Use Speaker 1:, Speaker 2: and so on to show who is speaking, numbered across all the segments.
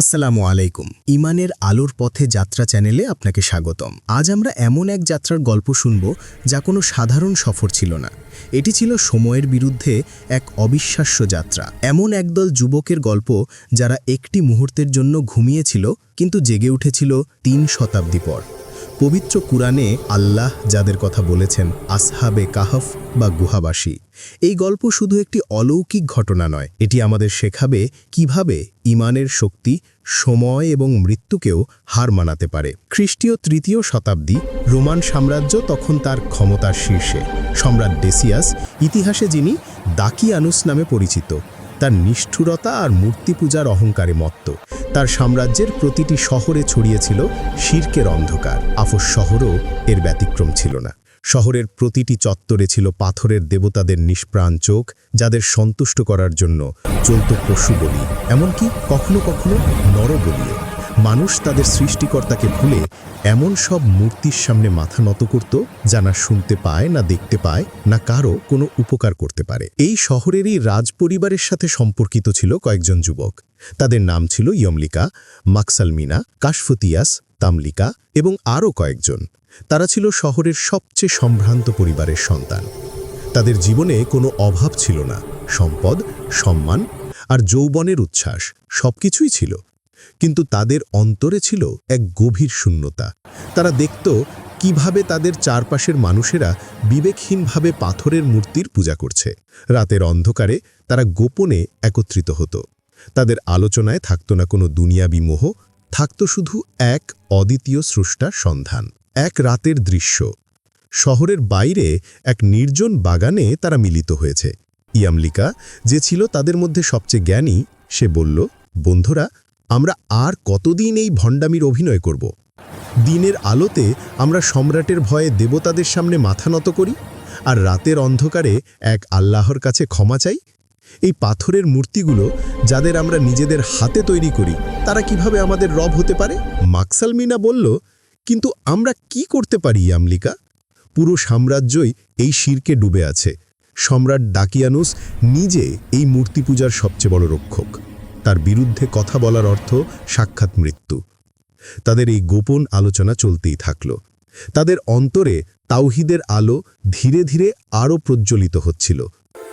Speaker 1: আসসালামু আলাইকুম। ইমানের আলোর পথে যাত্রা চ্যানেলে আপনাকে স্বাগতম। আজ আমরা এমন এক যাত্রার গল্প শুনব যা কোনো সাধারণ সফর ছিল না। এটি ছিল সময়ের বিরুদ্ধে এক অবিশ্বাস্য যাত্রা। এমন একদল যুবকের গল্প যারা একটি মুহূর্তের জন্য ঘুমিয়েছিল, কিন্তু জেগে উঠেছিল তিন শতাব্দী পর। পবিত্র কুরআনে আল্লাহ যাদের কথা বলেছেন, আসহাবে কাহফ বা গুহাবাসী। এই গল্প শুধু একটি অলৌকিক ঘটনা নয়, এটি আমাদের শেখাবে কীভাবে ইমানের শক্তি, সময় এবং মৃত্যুকেও হার মানাতে পারে। খ্রিস্টীয় তৃতীয় শতাব্দী রোমান সাম্রাজ্য তখন তার ক্ষমতার শীর্ষে। সম্রাট ডেসিয়াস, ইতিহাসে যিনি দাকিয়ানুস নামে পরিচিত তার নিষ্ঠুরতা আর মূর্তি পূজার অহংকারে মত্ত। তার সাম্রাজ্যের প্রতিটি শহরে ছড়িয়েছিল শির্কের অন্ধকার। আফস শহরও এর ব্যতিক্রম ছিল না। শহরের প্রতিটি চত্বরে ছিল পাথরের দেবতাদের নিষ্প্রাণ চোখ, যাদের সন্তুষ্ট করার জন্য চলত পশু বলি, এমনকি কখনো কখনো নরবলিও। মানুষ তাদের সৃষ্টিকর্তাকে ভুলে এমন সব মূর্তির সামনে মাথা নত করত যা না শুনতে পায়, না দেখতে পায়, না কারও কোনো উপকার করতে পারে। এই শহরেরই রাজপরিবারের সাথে সম্পর্কিত ছিল কয়েকজন যুবক। তাদের নাম ছিল ইয়মলিকা, মাকসালমিনা, কাশফতিয়াস, তামলিকা এবং আরও কয়েকজন। তারা ছিল শহরের সবচেয়ে সম্ভ্রান্ত পরিবারের সন্তান। তাদের জীবনে কোনো অভাব ছিল না। সম্পদ, সম্মান আর যৌবনের উচ্ছ্বাস সবকিছুই ছিল। কিন্তু তাদের অন্তরে ছিল এক গভীর শূন্যতা। তারা দেখত কীভাবে তাদের চারপাশের মানুষেরা বিবেকহীনভাবে পাথরের মূর্তির পূজা করছে। রাতের অন্ধকারে তারা গোপনে একত্রিত হতো। তাদের আলোচনায় থাকত না কোনো দুনিয়াবি মোহ, থাকত শুধু এক অদ্বিতীয় স্রষ্টার সন্ধান, এক রাতের দৃশ্য। শহরের বাইরে এক নির্জন বাগানে তারা মিলিত হয়েছে। ইয়ামলিকা, যে ছিল তাদের মধ্যে সবচেয়ে জ্ঞানী, সে বলল, বন্ধুরা আমরা আর কতদিন এই ভণ্ডামির অভিনয় করব? দিনের আলোতে আমরা সম্রাটের ভয়ে দেবতাদের সামনে মাথা নত করি আর রাতের অন্ধকারে এক আল্লাহর কাছে ক্ষমা চাই? এই পাথরের মূর্তিগুলো যাদের আমরা নিজেদের হাতে তৈরি করি, তারা কীভাবে আমাদের রব হতে পারে? মাকসাল মিনা বলল, কিন্তু আমরা কি করতে পারি আমলিকা পুরো সাম্রাজ্যই এই শিরকে ডুবে আছে। সম্রাট ডাকিয়ানুস নিজে এই মূর্তি পূজার সবচেয়ে বড় রক্ষক। তার বিরুদ্ধে কথা বলার অর্থ সাক্ষাৎ মৃত্যু। তাদের এই গোপন আলোচনা চলতেই থাকল। তাদের অন্তরে তাওহিদের আলো ধীরে ধীরে আরও প্রজ্বলিত হচ্ছিল।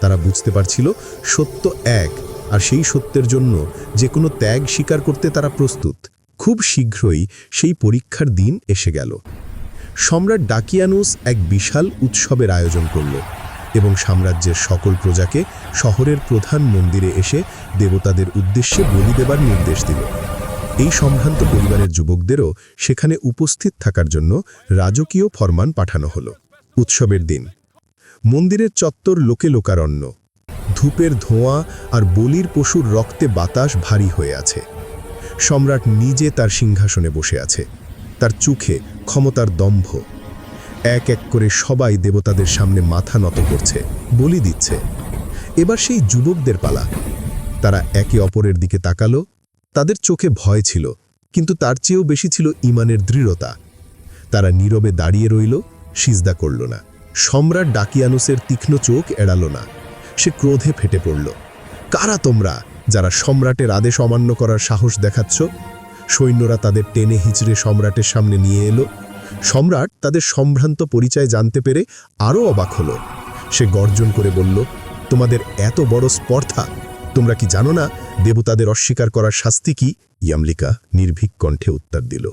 Speaker 1: তারা বুঝতে পারছিল সত্য এক, আর সেই সত্যের জন্য যে কোনো ত্যাগ স্বীকার করতে তারা প্রস্তুত। খুব শীঘ্রই সেই পরীক্ষার দিন এসে গেল। সম্রাট ডাকিয়ানুস এক বিশাল উৎসবের আয়োজন করল। এবং সাম্রাজ্যের সকল প্রজাকে শহরের প্রধান মন্দিরে এসে দেবতাদের উদ্দেশ্যে বলি দেবার নির্দেশ দিল। এই সম্ভ্রান্ত পরিবারের যুবকদেরও সেখানে উপস্থিত থাকার জন্য রাজকীয় ফরমান পাঠানো হল। উৎসবের দিন। মন্দিরের চত্বর লোকে লোকারণ্য। ধূপের ধোঁয়া আর বলির পশুর রক্তে বাতাস ভারী হয়ে আছে। সম্রাট নিজে তার সিংহাসনে বসে আছে। তার চোখে ক্ষমতার দম্ভ। এক এক করে সবাই দেবতাদের সামনে মাথা নত করছে, বলি দিচ্ছে। এবার সেই যুবকদের পালা। তারা একে অপরের দিকে তাকালো। তাদের চোখে ভয় ছিল, কিন্তু তার চেয়েও বেশি ছিল ইমানের দৃঢ়তা। তারা নীরবে দাঁড়িয়ে রইল, সিজদা করল না। সম্রাট ডাকিয়ানুসের তীক্ষ্ণ চোখ এড়াল না। সে ক্রোধে ফেটে পড়ল। কারা তোমরা, যারা সম্রাটের আদেশ অমান্য করার সাহস দেখাচ্ছ? সৈন্যরা তাদের টেনে হিচড়ে সম্রাটের সামনে নিয়ে এলো। সম্রাট তাদের সম্ভ্রান্ত পরিচয় জানতে পেরে আরও অবাক হলো। সে গর্জন করে বলল, তোমাদের এত বড় স্পর্ধা, তোমরা কি জানো না, দেবতাদের অস্বীকার করার শাস্তি কি? ইয়ামলিকা নির্ভীক কণ্ঠে উত্তর দিল,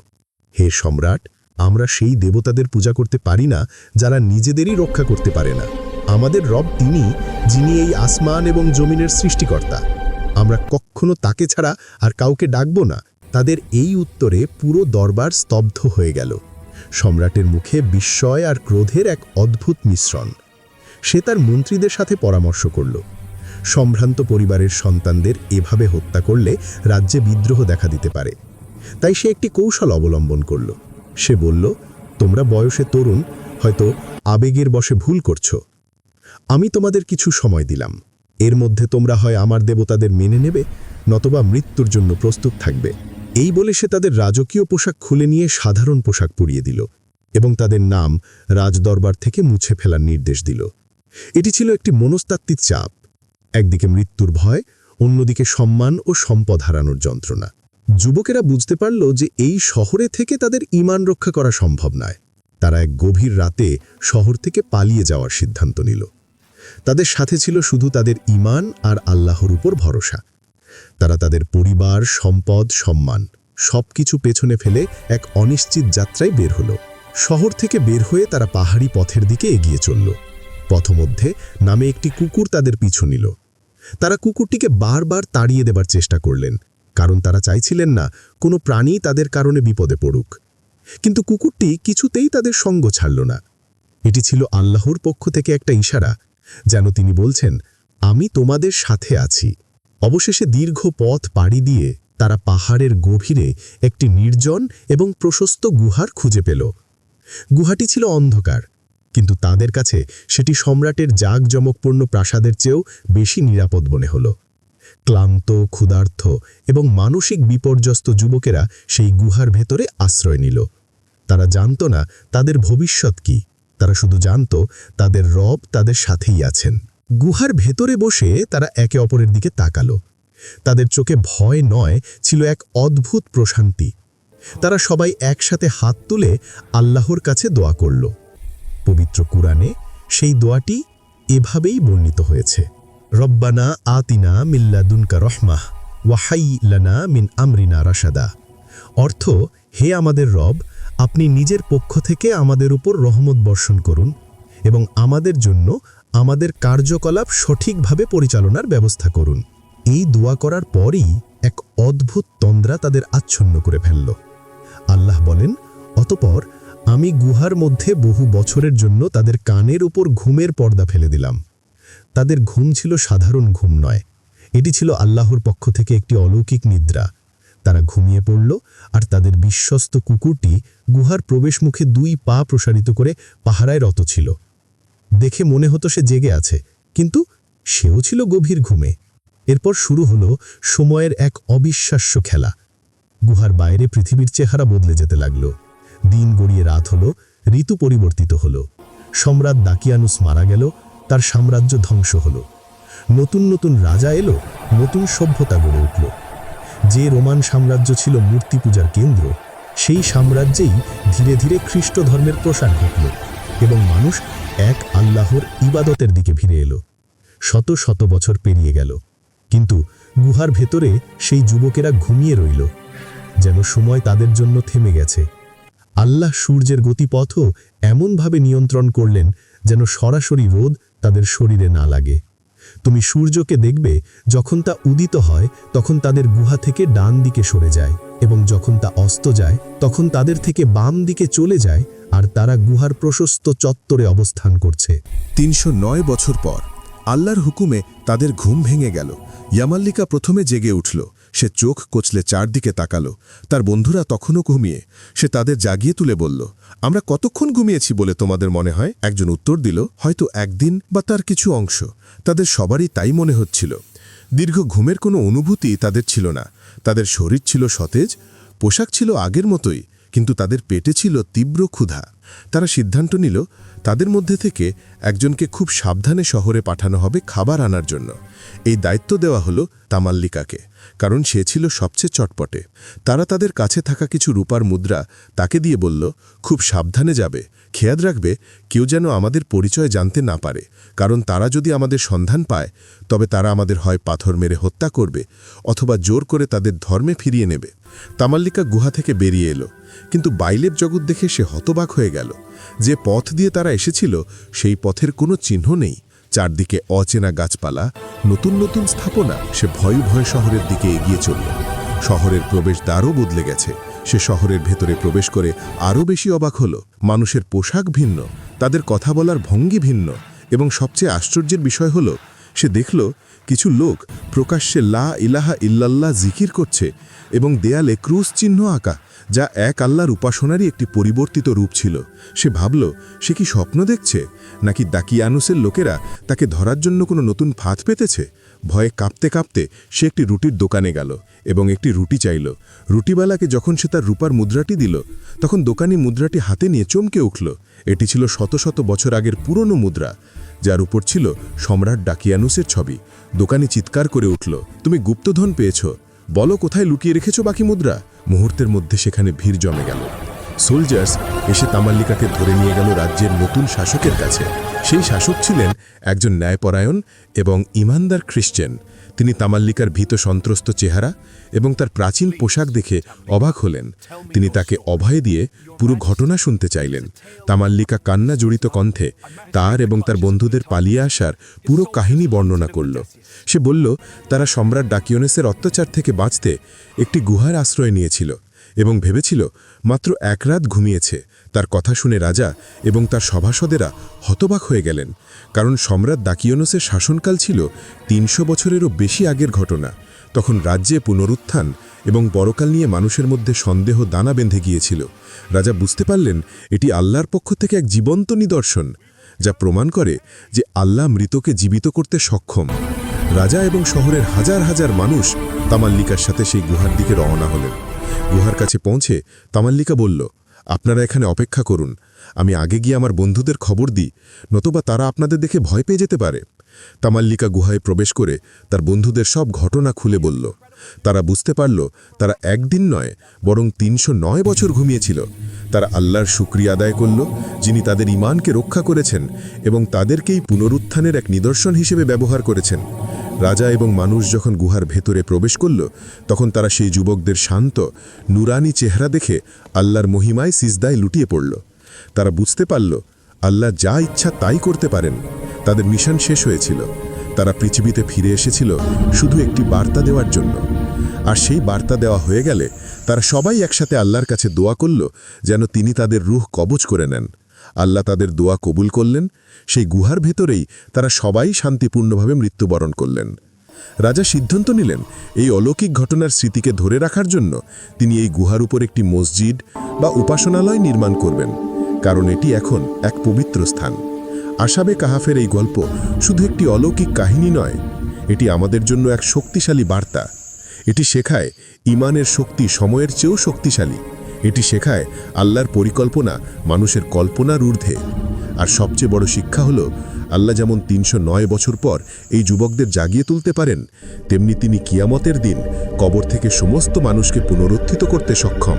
Speaker 1: হে সম্রাট, আমরা সেই দেবতাদের পূজা করতে পারি না, যারা নিজেদেরই রক্ষা করতে পারে না। আমাদের রব তিনি, যিনি এই আসমান এবং জমিনের সৃষ্টিকর্তা। আমরা কখনো তাকে ছাড়া আর কাউকে ডাকব না। তাদের এই উত্তরে পুরো দরবার স্তব্ধ হয়ে গেল। সম্রাটের মুখে বিস্ময় আর ক্রোধের এক অদ্ভুত মিশ্রণ। সে তার মন্ত্রীদের সাথে পরামর্শ করল। সম্ভ্রান্ত পরিবারের সন্তানদের এভাবে হত্যা করলে রাজ্যে বিদ্রোহ দেখা দিতে পারে। তাই সে একটি কৌশল অবলম্বন করল। সে বলল, তোমরা বয়সে তরুণ, হয়তো আবেগের বসে ভুল করছ। আমি তোমাদের কিছু সময় দিলাম। এর মধ্যে তোমরা হয় আমার দেবতাদের মেনে নেবে, নতবা মৃত্যুর জন্য প্রস্তুত থাকবে। এই বলে সে তাদের রাজকীয় পোশাক খুলে নিয়ে সাধারণ পোশাক পরিয়ে দিল এবং তাদের নাম রাজদরবার থেকে মুছে ফেলার নির্দেশ দিল। এটি ছিল একটি মনস্তাত্ত্বিক চাপ, একদিকে মৃত্যুর ভয়, অন্যদিকে সম্মান ও সম্পদ হারানোর যন্ত্রণা। যুবকেরা বুঝতে পারল যে এই শহরে থেকে তাদের ঈমান রক্ষা করা সম্ভব নয়। তারা এক গভীর রাতে শহর থেকে পালিয়ে যাওয়ার সিদ্ধান্ত নিল। তাদের সাথে ছিল শুধু তাদের ঈমান আর আল্লাহর উপর ভরসা। তারা তাদের পরিবার, সম্পদ, সম্মান সবকিছু পেছনে ফেলে এক অনিশ্চিত যাত্রায় বের হলো। শহর থেকে বের হয়ে তারা পাহাড়ি পথের দিকে এগিয়ে চলল। পথমধ্যে নামে একটি কুকুর তাদের পিছু নিল। তারা কুকুরটিকে বারবার তাড়িয়ে দেবার চেষ্টা করলেন, কারণ তারা চাইছিলেন না কোনো প্রাণী তাদের কারণে বিপদে পড়ুক। কিন্তু কুকুরটি কিছুতেই তাদের সঙ্গ ছাড়ল না। এটি ছিল আল্লাহর পক্ষ থেকে একটা ইশারা, যেন তিনি বলছেন, আমি তোমাদের সাথে আছি। অবশেষে দীর্ঘ পথ পাড়ি দিয়ে তারা পাহাড়ের গভীরে একটি নির্জন এবং প্রশস্ত গুহার খুঁজে পেল। গুহাটি ছিল অন্ধকার, কিন্তু তাদের কাছে সেটি সম্রাটের জাঁকজমকপূর্ণ প্রাসাদের চেয়েও বেশি নিরাপদ মনে হল। ক্লান্ত ক্ষুধার্থ এবং মানসিক বিপর্যস্ত যুবকেরা সেই গুহার ভেতরে আশ্রয় নিল। তারা জানত না তাদের ভবিষ্যৎ কি, তারা শুধু জানত তাদের রব তাদের সাথেই আছেন। গুহার ভেতরে বসে তারা একে অপরের দিকে তাকালো। তাদের চোখে ভয় নয়, ছিল এক অদ্ভুত প্রশান্তি। তারা সবাই একসাথে হাত তুলে আল্লাহর কাছে দোয়া করল। পবিত্র কুরআনে সেই দোয়াটি এভাবেই বর্ণিত হয়েছে। রব্বানা আতিনা মিল্লাদুনকা রহমাহ ওয়াহাই লানা মিন আমরিনা রাশাদা। অর্থ, হে আমাদের রব, আপনি নিজের পক্ষ থেকে আমাদের উপর রহমত বর্ষণ করুন এবং আমাদের জন্য আমাদের কার্যকলাপ সঠিকভাবে পরিচালনার ব্যবস্থা করুন। এই দোয়া করার পরই এক অদ্ভুত তন্দ্রা তাদের আচ্ছন্ন করে ফেলল। আল্লাহ বলেন, অতপর আমি গুহার মধ্যে বহু বছরের জন্য তাদের কানের উপর ঘুমের পর্দা ফেলে দিলাম। তাদের ঘুম ছিল সাধারণ ঘুম নয়। এটি ছিল আল্লাহর পক্ষ থেকে একটি অলৌকিক নিদ্রা। তারা ঘুমিয়ে পড়ল আর তাদের বিশ্বস্ত কুকুরটি গুহার প্রবেশমুখে দুই পা প্রসারিত করে পাহারায় রত ছিল। দেখে মনে হতো সে জেগে আছে, কিন্তু সেও ছিল গভীর ঘুমে। এরপর শুরু হলো সময়ের এক অবিশ্বাস্য খেলা। গুহার বাইরে পৃথিবীর চেহারা বদলে যেতে লাগল। দিন গড়িয়ে রাত হলো, ঋতু পরিবর্তিত হলো। সম্রাট দাকিয়ানুস মারা গেল, তার সাম্রাজ্য ধ্বংস হলো। নতুন নতুন রাজা এলো, নতুন সভ্যতা গড়ে উঠল। যে রোমান সাম্রাজ্য ছিল মূর্তি পূজার কেন্দ্র, সেই সাম্রাজ্যেই ধীরে ধীরে খ্রিস্ট ধর্মের প্রসার ঘটল এবং মানুষ এক আল্লাহর ইবাদতের দিকে ফিরে এলো। শত শত বছর পেরিয়ে গেল, কিন্তু গুহার ভেতরে সেই যুবকেরা ঘুমিয়ে রইল, যেন সময় তাদের জন্য থেমে গেছে। আল্লাহ সূর্যের গতিপথও এমনভাবে নিয়ন্ত্রণ করলেন যেন সরাসরি রোদ তাদের শরীরে না লাগে। তুমি সূর্যকে দেখবে, যখন তা উদিত হয়, তখন তাদের গুহা থেকে ডান দিকে সরে যায় এবং যখন তা অস্ত যায়, তখন তাদের থেকে বাম দিকে চলে যায় আর তারা গুহার প্রশস্ত চত্বরে অবস্থান করছে।
Speaker 2: তিনশো নয় বছর পর আল্লাহর হুকুমে তাদের ঘুম ভেঙে গেল। ইয়ামাল্লিকা প্রথমে জেগে উঠল। সে চোখ কচলে চারদিকে তাকালো। তার বন্ধুরা তখনও ঘুমিয়ে। সে তাদের জাগিয়ে তুলে বলল, আমরা কতক্ষণ ঘুমিয়েছি বলে তোমাদের মনে হয়? একজন উত্তর দিল, হয়তো একদিন বা তার কিছু অংশ। তাদের সবারই তাই মনে হচ্ছিল। দীর্ঘ ঘুমের কোনো অনুভূতি তাদের ছিল না। তাদের শরীর ছিল সতেজ, পোশাক ছিল আগের মতোই। কিন্তু তাদের পেটে ছিল তীব্র ক্ষুধা। তারা সিদ্ধান্ত নিল তাদের মধ্যে থেকে একজনকে খুব সাবধানে শহরে পাঠানো হবে খাবার আনার জন্য। এই দায়িত্ব দেওয়া হলো তামাল্লিকাকে, কারণ সে ছিল সবচেয়ে চটপটে। তারা তাদের কাছে থাকা কিছু রূপার মুদ্রা তাকে দিয়ে বলল, খুব সাবধানে যাবে। খেয়াল রাখবে, কেউ যেন আমাদের পরিচয় জানতে না পারে। কারণ তারা যদি আমাদের সন্ধান পায়, তবে তারা আমাদের হয় পাথর মেরে হত্যা করবে অথবা জোর করে তাদের ধর্মে ফিরিয়ে নেবে। তামাল্লিকা গুহা থেকে বেরিয়ে এলো, কিন্তু বাইলের জগৎ দেখে সে হতবাক হয়ে গেল। যে পথ দিয়ে তারা এসেছিল, সেই পথের কোনো চিহ্ন নেই। চারদিকে অচেনা গাছপালা, নতুন নতুন স্থাপনা, সে ভয় ভয় শহরের দিকে এগিয়ে চলল। শহরের প্রবেশ দ্বারও বদলে গেছে। সে শহরের ভেতরে প্রবেশ করে আরও বেশি অবাক হল। মানুষের পোশাক ভিন্ন, তাদের কথা বলার ভঙ্গি ভিন্ন, এবং সবচেয়ে আশ্চর্যের বিষয় হল, সে দেখল কিছু লোক প্রকাশ্যে লা ইলাহা ইল্লাল্লাহ জিকির করছে, এবং দেয়ালে ক্রুশ চিহ্ন আঁকা। যা এক আল্লাহর উপাসনারই একটি পরিবর্তিত রূপ ছিল। সে ভাবল, সে কি স্বপ্ন দেখছে? নাকি দাকিয়ানুসের লোকেরা তাকে ধরার জন্য কোনো নতুন ফাঁদ পেতেছে? ভয়ে কাঁপতে কাঁপতে সে একটি রুটির দোকানে গেল এবং একটি রুটি চাইল। রুটিওয়ালাকে যখন সে তার রূপার মুদ্রাটি দিল, তখন দোকানি মুদ্রাটি হাতে নিয়ে চমকে উঠল। এটি ছিল শত শত বছর আগের পুরনো মুদ্রা, যার উপর ছিল সম্রাট ডাকিয়ানুসের ছবি। দোকানি চিৎকার করে উঠল, তুমি গুপ্তধন পেয়েছ।
Speaker 1: বলো কোথায় লুকিয়ে রেখেছো বাকি মুদ্রা? মুহূর্তের মধ্যে সেখানে ভিড় জমে গেল। সোলজার্স এসে তামাল্লিকাকে ধরে নিয়ে গেল রাজ্যের নতুন শাসকের কাছে। সেই শাসক ছিলেন একজন ন্যায়পরায়ণ এবং ইমানদার খ্রিস্টান তিনি তামাল্লিকার ভীত সন্ত্রস্ত চেহারা এবং তার প্রাচীন পোশাক দেখে অবাক হলেন। তিনি তাকে অভয় দিয়ে পুরো ঘটনা শুনতে চাইলেন। তামাল্লিকা কান্না জড়িত কণ্ঠে তার এবং তার বন্ধুদের পালিয়ে আসার পুরো কাহিনী বর্ণনা করল। সে বলল, তারা সম্রাট ডাকিওনেসের অত্যাচার থেকে বাঁচতে একটি গুহার আশ্রয় নিয়েছিল। এবং ভেবেছিল, মাত্র এক রাত ঘুমিয়েছে। তার কথা শুনে রাজা এবং তার সভাসদেরা হতবাক হয়ে গেলেন, কারণ সম্রাট দাকিওনসের শাসনকাল ছিল তিনশো বছরেরও বেশি আগের ঘটনা। তখন রাজ্যে পুনরুত্থান এবং বড়কাল নিয়ে মানুষের মধ্যে সন্দেহ দানা বেঁধে গিয়েছিল। রাজা বুঝতে পারলেন, এটি আল্লাহর পক্ষ থেকে এক জীবন্ত নিদর্শন, যা প্রমাণ করে যে আল্লাহ মৃতকে জীবিত করতে সক্ষম। রাজা এবং শহরের হাজার হাজার মানুষ তামাল্লিকার সাথে সেই গুহার দিকে রওনা হলেন। গুহার কাছে পৌঁছে তামাল্লিকা বলল, আপনারা এখানে অপেক্ষা করুন। আমি আগে গিয়ে আমার বন্ধুদের খবর দিই, নতুবা তারা আপনাদের দেখে ভয় পেয়ে যেতে পারে। তামাল্লিকা গুহায় প্রবেশ করে তার বন্ধুদের সব ঘটনা খুলে বলল। তারা বুঝতে পারল, তারা একদিন নয়, বরং তিনশো নয় বছর ঘুমিয়েছিল। তারা আল্লাহর শুক্রিয়া আদায় করল, যিনি তাদের ইমানকে রক্ষা করেছেন এবং তাদেরকেই পুনরুত্থানের এক নিদর্শন হিসেবে ব্যবহার করেছেন। রাজা এবং মানুষ যখন গুহার ভেতরে প্রবেশ করল, তখন তারা সেই যুবকদের শান্ত, নুরানি চেহারা দেখে আল্লাহর মহিমায় সিজদায় লুটিয়ে পড়ল। তারা বুঝতে পারল, আল্লাহ যা ইচ্ছা তাই করতে পারেন। তাদের মিশন শেষ হয়েছিল। তারা পৃথিবীতে ফিরে এসেছিল শুধু একটি বার্তা দেওয়ার জন্য। আর সেই বার্তা দেওয়া হয়ে গেলে তারা সবাই একসাথে আল্লাহর কাছে দোয়া করল, যেন তিনি তাদের রুহ কবজ করে নেন। আল্লাহ তাদের দোয়া কবুল করলেন। সেই গুহার ভেতরেই তারা সবাই শান্তিপূর্ণভাবে মৃত্যুবরণ করলেন। রাজা সিদ্ধান্ত নিলেন, এই অলৌকিক ঘটনার স্মৃতিকে ধরে রাখার জন্য তিনি এই গুহার উপর একটি মসজিদ বা উপাসনালয় নির্মাণ করবেন, কারণ এটি এখন এক পবিত্র স্থান। আশাবে কাহাফের এই গল্প শুধু একটি অলৌকিক কাহিনী নয়, এটি আমাদের জন্য এক শক্তিশালী বার্তা। এটি শেখায়, ইমানের শক্তি সময়ের চেয়েও শক্তিশালী। এটি শেখায় আল্লাহর পরিকল্পনা, মানুষের কল্পনার ঊর্ধ্বে। আর সবচেয়ে বড় শিক্ষা হলো, আল্লাহ যেমন তিনশো নয় বছর পর এই যুবকদের জাগিয়ে তুলতে পারেন, তেমনি তিনি কিয়ামতের দিন কবর থেকে সমস্ত মানুষকে পুনরুত্থিত করতে সক্ষম।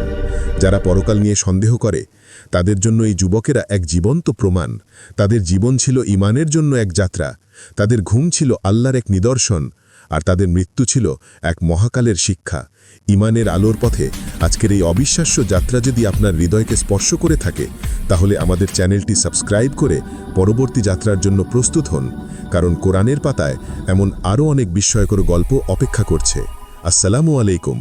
Speaker 1: যারা পরকাল নিয়ে সন্দেহ করে, তাদের জন্য এই যুবকেরা এক জীবন্ত প্রমাণ। তাদের জীবন ছিল ইমানের জন্য এক যাত্রা। তাদের ঘুম ছিল আল্লাহর এক নিদর্শন। আর তাদের মৃত্যু ছিল এক মহাকালের শিক্ষা। ইমানের আলোর পথে আজকের এই অবিশ্বাস্য যাত্রা যদি আপনার হৃদয়কে স্পর্শ করে থাকে, তাহলে আমাদের চ্যানেলটি সাবস্ক্রাইব করে পরবর্তী যাত্রার জন্য প্রস্তুত হন, কারণ কোরআনের পাতায় এমন আরও অনেক বিস্ময়কর গল্প অপেক্ষা করছে। আসসালামু আলাইকুম।